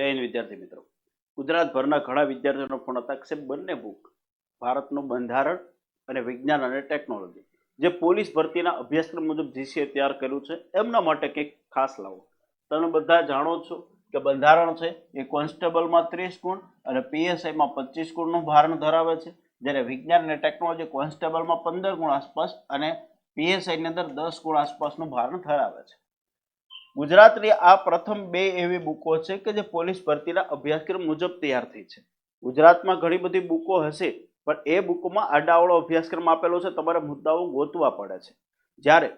હિન્દ વિદ્યાર્થી મિત્રો. ગુજરાતભરના ઘણા વિદ્યાર્થીઓનો પણ હતા કે બંને બુક ભારતનું બંધારણ અને વિજ્ઞાન અને ટેકનોલોજી જે પોલીસ ભરતીના અભ્યાસક્રમ મુજબ જીસીએ તૈયાર કર્યું છે, એમના માટે કંઈક ખાસ લાવો. તમે બધા જાણો છો કે બંધારણ છે, એ કોન્સ્ટેબલમાં ત્રીસ ગુણ અને પીએસઆઈમાં પચીસ ગુણનું ભારણ ધરાવે છે, જ્યારે વિજ્ઞાન અને ટેકનોલોજી કોન્સ્ટેબલમાં પંદર ગુણ આસપાસ અને પીએસઆઈની અંદર દસ ગુણ આસપાસનું ભારણ ધરાવે છે. ગુજરાતની આ પ્રથમ બે એવી બુકો છે કે જે પોલીસ ભરતીના અભ્યાસક્રમ મુજબ તૈયાર થઈ છે. ગુજરાતમાં ઘણી બધી બુકો હશે, પણ એ બુકોમાં આડાવળો અભ્યાસક્રમ આપેલો છે, તમારે મુદ્દાઓ ગોતવા પડે છે. જ્યારે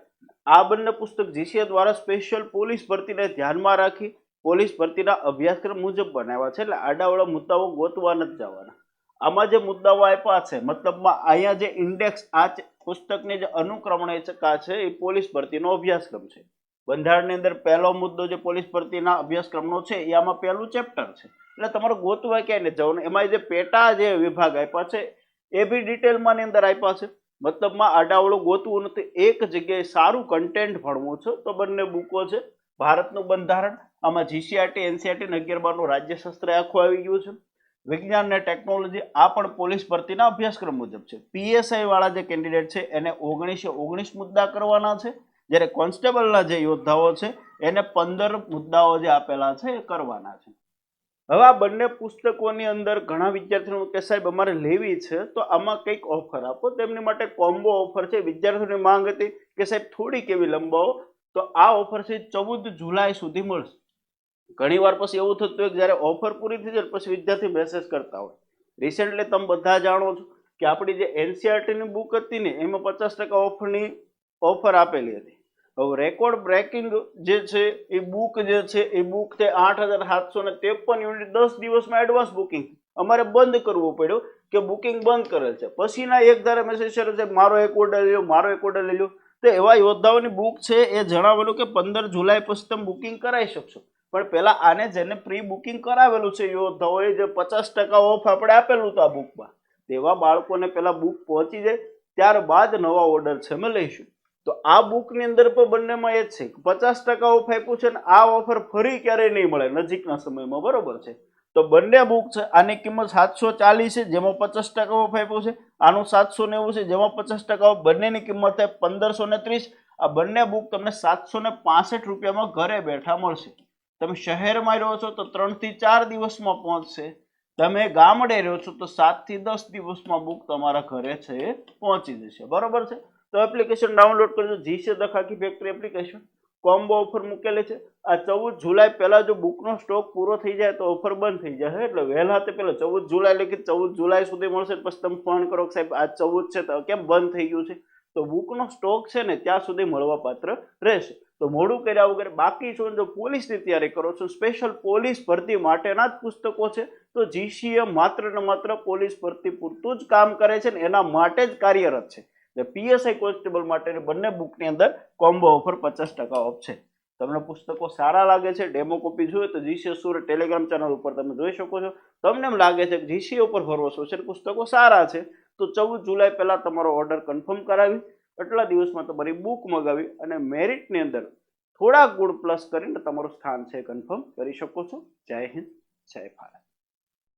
આ બંને પુસ્તક જીસીએ દ્વારા સ્પેશિયલ પોલીસ ભરતીને ધ્યાનમાં રાખી પોલીસ ભરતીના અભ્યાસક્રમ મુજબ બનાવ્યા છે, એટલે આડાવળા મુદ્દાઓ ગોતવા નથી જવાના. આમાં જે મુદ્દાઓ આપ્યા છે, મતલબમાં અહીંયા જે ઇન્ડેક્સ આ પુસ્તકની જે અનુક્રમણિકા છે, એ પોલીસ ભરતીનો અભ્યાસક્રમ છે. બંધારણની અંદર પહેલો મુદ્દો જે પોલીસ ભરતીના અભ્યાસક્રમનો છે, એ આમાં પહેલું ચેપ્ટર છે. એટલે તમારે ગોતવા ક્યાંય નથી જવાનું. એમાં જે પેટા જે વિભાગ આપ્યા છે, એ બી ડિટેલમાં અંદર આપ્યા છે. મતલબમાં આડાવળું ગોતવું નથી. એક જગ્યાએ સારું કન્ટેન્ટ ભણવું છે, તો બંને બુકો છે. ભારતનું બંધારણ, આમાં જીસીઆરટી એનસીઆરટી ને અગિયાર બારનું રાજ્યશાસ્ત્ર આખું આવી ગયું છે. વિજ્ઞાન અને ટેકનોલોજી આ પણ પોલીસ ભરતીના અભ્યાસક્રમ મુજબ છે. પીએસઆઈ વાળા જે કેન્ડિડેટ છે, એને ઓગણીસે ઓગણીસ મુદ્દા કરવાના છે. જ્યારે કોન્સ્ટેબલના જે યોદ્ધાઓ છે, એને પંદર મુદ્દાઓ જે આપેલા છે, એ કરવાના છે. હવે આ બંને પુસ્તકોની અંદર ઘણા વિદ્યાર્થીઓ કે સાહેબ અમારે લેવી છે, તો આમાં કંઈક ઓફર આપો. તેમની માટે કોમ્બો ઓફર છે. વિદ્યાર્થીઓની માંગ હતી કે સાહેબ થોડીક એવી લંબાવો. તો આ ઓફર છે ચૌદ જુલાઈ સુધી મળશે. ઘણી વાર પછી એવું થતું હોય કે જ્યારે ઓફર પૂરી થઈ જાય, પછી વિદ્યાર્થી મેસેજ કરતા હોય. રિસેન્ટલી તમે બધા જાણો છો કે આપણી જે એનસીઆરટીની બુક હતી ને, એમાં પચાસ ટકા ઓફરની ઓફર આપેલી હતી. હવે રેકોર્ડ બ્રેકિંગ જે છે, એ બુક જે છે, એ બુક તે આઠ હજાર સાતસો ને ત્રેપન યુનિટ દસ દિવસમાં એડવાન્સ બુકિંગ અમારે બંધ કરવું પડ્યું કે બુકિંગ બંધ કરેલ છે. પછીના એક ધારે મેસેજ કરે છે મારો એક ઓર્ડર લઈ લો, મારો એક ઓર્ડર લઈ લો. તો એવા યોદ્ધાઓની બુક છે, એ જણાવેલું કે પંદર જુલાઈ પછી તમે બુકિંગ કરાવી શકશો. પણ પહેલાં આને જેને પ્રી બુકિંગ કરાવેલું છે, યોદ્ધાઓએ જે પચાસ ટકા ઓફ આપણે આપેલું હતું આ બુકમાં તેવા બાળકોને પહેલાં બુક પહોંચી જાય, ત્યારબાદ નવા ઓર્ડર છે, અમે લઈશું. તો આ બુકની અંદર પણ બંનેમાં એ જ છે પચાસ ટકા ઓફ આપ્યું છે ને આ ઓફર ફરી ક્યારેય નહીં મળે નજીકના સમયમાં, બરોબર છે? તો બંને બુક છે, આની કિંમત સાતસો ચાલીસ છે, જેમાં પચાસ ટકા ઓફ આપ્યું છે, આનું સાતસો નેવું છે, જેમાં પચાસ ટકા ઓફ બંનેની કિંમત છે પંદરસો ને ત્રીસ. આ બંને બુક તમને સાતસો ને પાસઠ રૂપિયામાં ઘરે બેઠા મળશે. તમે શહેરમાં રહ્યો છો તો ત્રણથી ચાર દિવસમાં પહોંચશે. તમે ગામડે રહ્યો છો તો સાતથી દસ દિવસમાં બુક તમારા ઘરે છે, પહોંચી જશે. બરોબર છે? તો એપ્લિકેશન ડાઉનલોડ કરજો જીસે દખાખી ફેક્ટરી એપ્લિકેશન કોમ્બો ઓફર મૂકેલી છે. આ ચૌદ જુલાઈ પહેલાં જો બુકનો સ્ટોક પૂરો થઈ જાય તો ઓફર બંધ થઈ જશે એટલે વહેલા તે પહેલાં ચૌદ જુલાઈ લખી ચૌદ જુલાઈ સુધી મળશે પછી તમે ફોન કરો સાહેબ, આ ચૌદ છે તો કેમ બંધ થઈ ગયું છે? તો બુકનો સ્ટોક છે ને ત્યાં સુધી મળવા પાત્ર રહેશે. તો મોડું કર્યા વગર બાકી છો જો પોલીસની તૈયારી કરો છો સ્પેશિયલ પોલીસ ભરતી માટેના જ પુસ્તકો છે, તો જીસીએ માત્ર ને માત્ર પોલીસ ભરતી પૂરતું જ કામ કરે છે ને એના માટે જ કાર્યરત છે. એટલે પીએસઆઈ કોન્સ્ટેબલ માટેની બંને બુકની અંદર કોમ્બો ઓફર પચાસ ટકા ઓફ છે. તમને પુસ્તકો સારા લાગે છે ડેમો કોપી જોઈએ તો જીસીએ સુર ટેલિગ્રામ ચેનલ ઉપર તમે જોઈ શકો છો. તમને એમ લાગે છે કે જીસીએ ઉપર ભરોસો છે પુસ્તકો સારા છે, તો ચૌદ જુલાઈ પહેલાં તમારો ઓર્ડર કન્ફર્મ કરાવી, એટલા દિવસમાં તમારી બુક મગાવી અને મેરિટની અંદર થોડા ગુણ પ્લસ કરીને તમારું સ્થાન છે કન્ફર્મ કરી શકો છો. જય હિન્દ, જય ભારત.